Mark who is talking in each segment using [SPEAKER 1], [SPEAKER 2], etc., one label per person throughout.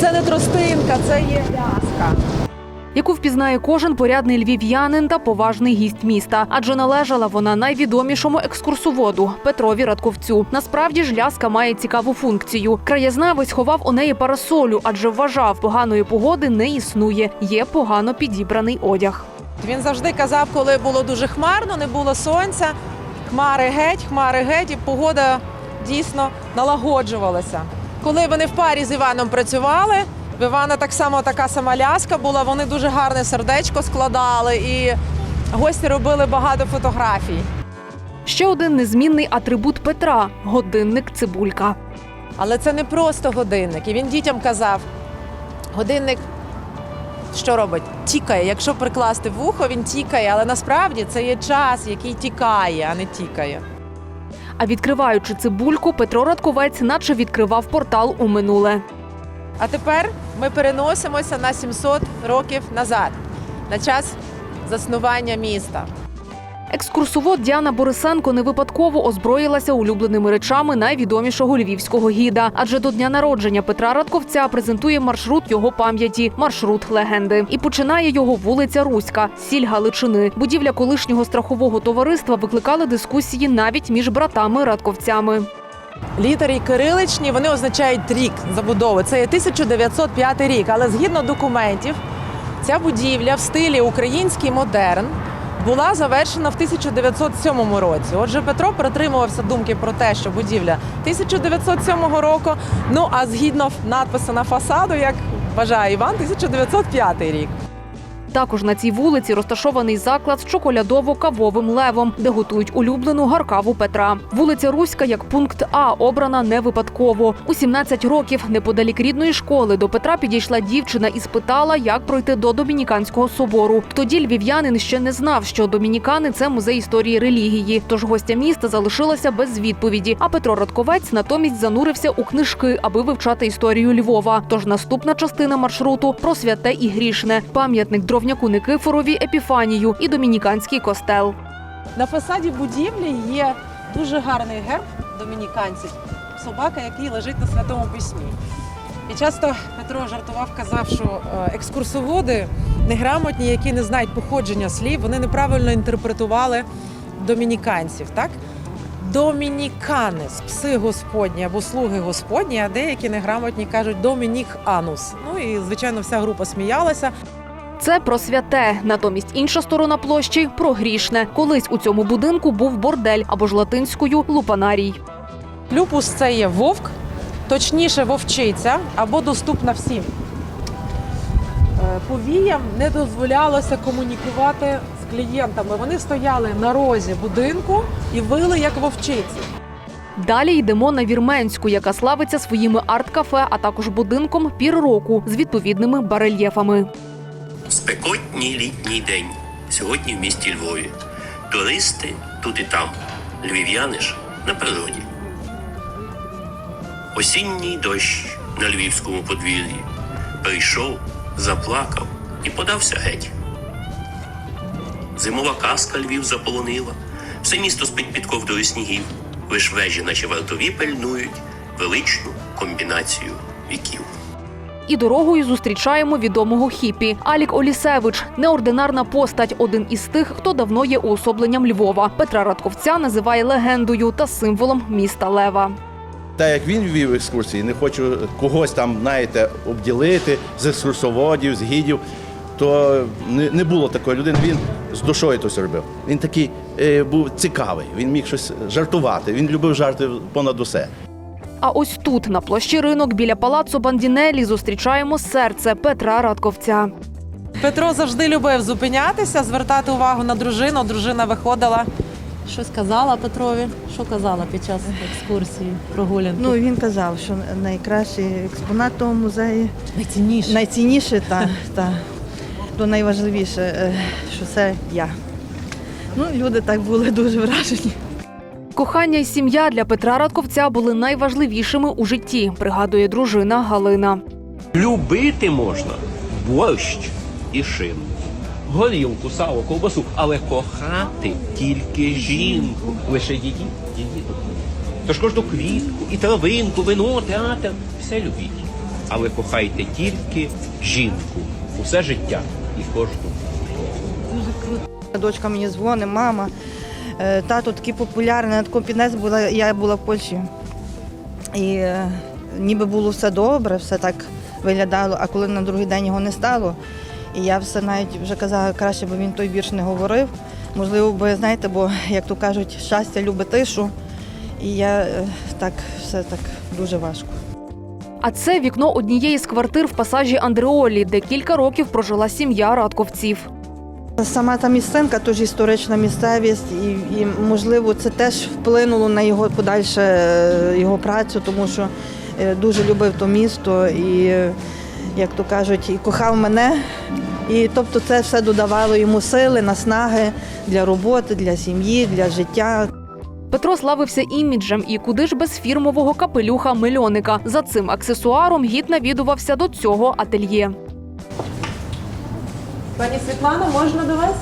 [SPEAKER 1] Це не тростинка, це є ляска.
[SPEAKER 2] яку впізнає кожен порядний львів'янин та поважний гість міста, адже належала вона найвідомішому екскурсоводу Петрові Радковцю. Насправді ж ляска має цікаву функцію. Краєзнавець ховав у неї парасолю, адже вважав, поганої погоди не існує. Є погано підібраний одяг.
[SPEAKER 1] Він завжди казав, коли було дуже хмарно, не було сонця, хмари геть, хмари геть, і погода дійсно налагоджувалася. Коли вони в парі з Іваном працювали, в Івана так само така сама ляска була. Вони дуже гарне сердечко складали, і гості робили багато фотографій.
[SPEAKER 2] Ще один незмінний атрибут Петра годинник цибулька.
[SPEAKER 1] Але це не просто годинник. І він дітям казав: годинник що робить? Тікає. Якщо прикласти вухо, він тікає, але насправді це є час, який тікає, а не тікає.
[SPEAKER 2] А відкриваючи цибульку, Петро Радковець наче відкривав портал у минуле.
[SPEAKER 1] А тепер ми переносимося на 700 років назад, на час заснування міста.
[SPEAKER 2] Екскурсовод Діана Борисенко не випадково озброїлася улюбленими речами найвідомішого львівського гіда. Адже до дня народження Петра Радковця презентує маршрут його пам'яті, маршрут легенди. І починає його вулиця Руська, сіль Галичини. Будівля колишнього страхового товариства викликали дискусії навіть між братами Радковцями.
[SPEAKER 1] Літери кириличні вони означають рік забудови. Це є 1905 рік. Але згідно документів, ця будівля в стилі український модерн була завершена в 1907 році. Отже, Петро притримувався думки про те, що будівля 1907 року. Ну а згідно надпису на фасаду, як вважає Іван, 1905 рік.
[SPEAKER 2] Також на цій вулиці розташований заклад з чоколядово-кавовим левом, де готують улюблену гаркаву Петра. Вулиця Руська як пункт А обрана не випадково. У 17 років неподалік рідної школи до Петра підійшла дівчина і спитала, як пройти до Домініканського собору. Тоді львів'янин ще не знав, що домінікани це музей історії релігії. Тож гостя міста залишилася без відповіді. А Петро Радковець натомість занурився у книжки, аби вивчати історію Львова. Тож наступна частина маршруту про святе і грішне, пам'ятник дровняку Никифорові Епіфанію і домініканський костел.
[SPEAKER 1] На фасаді будівлі є дуже гарний герб домініканців. Собака, який лежить на святому письмі. І часто Петро жартував, казав, що е, екскурсоводи неграмотні, які не знають походження слів, вони неправильно інтерпретували домініканців. Так? Домінікани, пси господні або слуги господні, а деякі неграмотні кажуть домінік анус. Ну і звичайно, вся група сміялася.
[SPEAKER 2] Це про святе. Натомість інша сторона площі про грішне. Колись у цьому будинку був бордель або ж латинською лупанарій.
[SPEAKER 1] Люпус це є вовк, точніше вовчиця або доступна всім. Е, Повіям не дозволялося комунікувати з клієнтами. Вони стояли на розі будинку і вили як вовчиці.
[SPEAKER 2] Далі йдемо на Вірменську, яка славиться своїми арт-кафе, а також будинком пір-року з відповідними барельєфами.
[SPEAKER 3] Спекотній літній день сьогодні в місті Львові. Туристи тут і там, львів'яни ж на природі. Осінній дощ на львівському подвір'ї прийшов, заплакав і подався геть. Зимова казка Львів заполонила, все місто спить під ковдрою снігів, лиш вежі, наче вартові, пильнують величну комбінацію віків.
[SPEAKER 2] І дорогою зустрічаємо відомого хіпі Алік Олісевич, неординарна постать, один із тих, хто давно є уособленням Львова. Петра Радковця називає легендою та символом міста Лева.
[SPEAKER 4] Так як він вів екскурсії, не хочу когось там, знаєте, обділити з екскурсоводів, з гідів, то не, не було такої людини. Він з душою то все робив. Він такий е, був цікавий, він міг щось жартувати, він любив жарти понад усе.
[SPEAKER 2] А ось тут, на площі ринок, біля палацу Бандінелі, зустрічаємо серце Петра Радковця.
[SPEAKER 1] Петро завжди любив зупинятися, звертати увагу на дружину. Дружина виходила. Щось казала Петрові. Що казала під час екскурсії прогулянки?
[SPEAKER 5] Ну він казав, що найкращий експонат того музею,
[SPEAKER 1] найцінніше.
[SPEAKER 5] найцінніше та, та то найважливіше, е, що це я. Ну, люди так були дуже вражені.
[SPEAKER 2] Кохання і сім'я для Петра Радковця були найважливішими у житті, пригадує дружина Галина.
[SPEAKER 6] Любити можна борщ і шину, горілку, сало, ковбасу, але кохати тільки жінку, лише її, її. Тож кожну квітку і травинку, вино, театр, все любіть. але кохайте тільки жінку. Усе життя і кожну.
[SPEAKER 5] Дочка мені дзвонить, мама. Е, Тато такий популярний, на такому була, я була в Польщі. І е, ніби було все добре, все так виглядало, а коли на другий день його не стало, і я все навіть вже казала, краще б він той вірш не говорив. Можливо, бо знаєте, бо, як то кажуть, щастя любить тишу. І я е, так все так дуже важко.
[SPEAKER 2] А це вікно однієї з квартир в пасажі Андреолі, де кілька років прожила сім'я радковців.
[SPEAKER 5] Сама та місцинка, теж історична місцевість, і, і можливо це теж вплинуло на його подальше е, його працю, тому що е, дуже любив то місто і, як то кажуть, і кохав мене. І тобто це все додавало йому сили, наснаги для роботи, для сім'ї, для життя.
[SPEAKER 2] Петро славився іміджем і куди ж без фірмового капелюха мильоника. За цим аксесуаром гід навідувався до цього ательє.
[SPEAKER 1] Пані Світлана, можна до вас?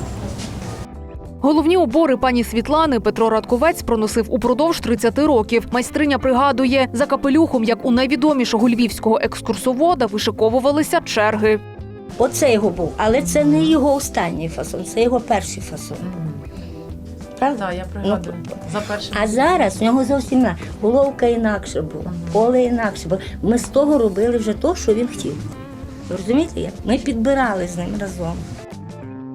[SPEAKER 2] Головні убори пані Світлани Петро Радковець проносив упродовж 30 років. Майстриня пригадує, за капелюхом, як у найвідомішого львівського екскурсовода, вишиковувалися черги.
[SPEAKER 7] Оце його був, але це не його останній фасон, це його перший фасон. Правда?
[SPEAKER 1] Так, я
[SPEAKER 7] пригадую.
[SPEAKER 1] За першим.
[SPEAKER 7] А зараз в нього зовсім не. Головка інакше була, поле інакше було. Ми з того робили вже то, що він хотів. Розумієте? як? Ми підбирали з ним разом.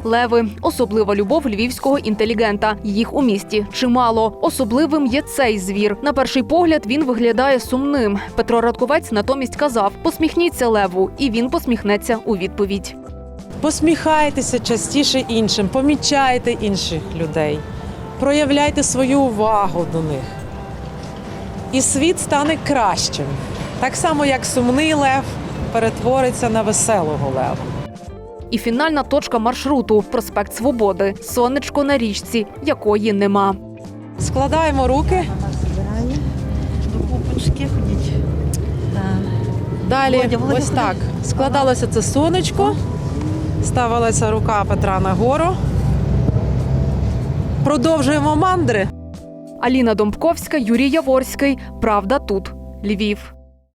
[SPEAKER 2] Леви особлива любов львівського інтелігента. Їх у місті чимало. Особливим є цей звір. На перший погляд він виглядає сумним. Петро Радковець натомість казав: посміхніться леву, і він посміхнеться у відповідь.
[SPEAKER 1] Посміхайтеся частіше іншим, помічайте інших людей, проявляйте свою увагу до них. І світ стане кращим. Так само, як сумний лев перетвориться на веселого лева.
[SPEAKER 2] І фінальна точка маршруту проспект Свободи, сонечко на річці, якої нема.
[SPEAKER 1] Складаємо руки. Далі
[SPEAKER 5] Володя, Володя,
[SPEAKER 1] ось так. Складалося це сонечко, ставилася рука Петра нагору. Продовжуємо мандри.
[SPEAKER 2] Аліна Домбковська, Юрій Яворський. Правда тут. Львів.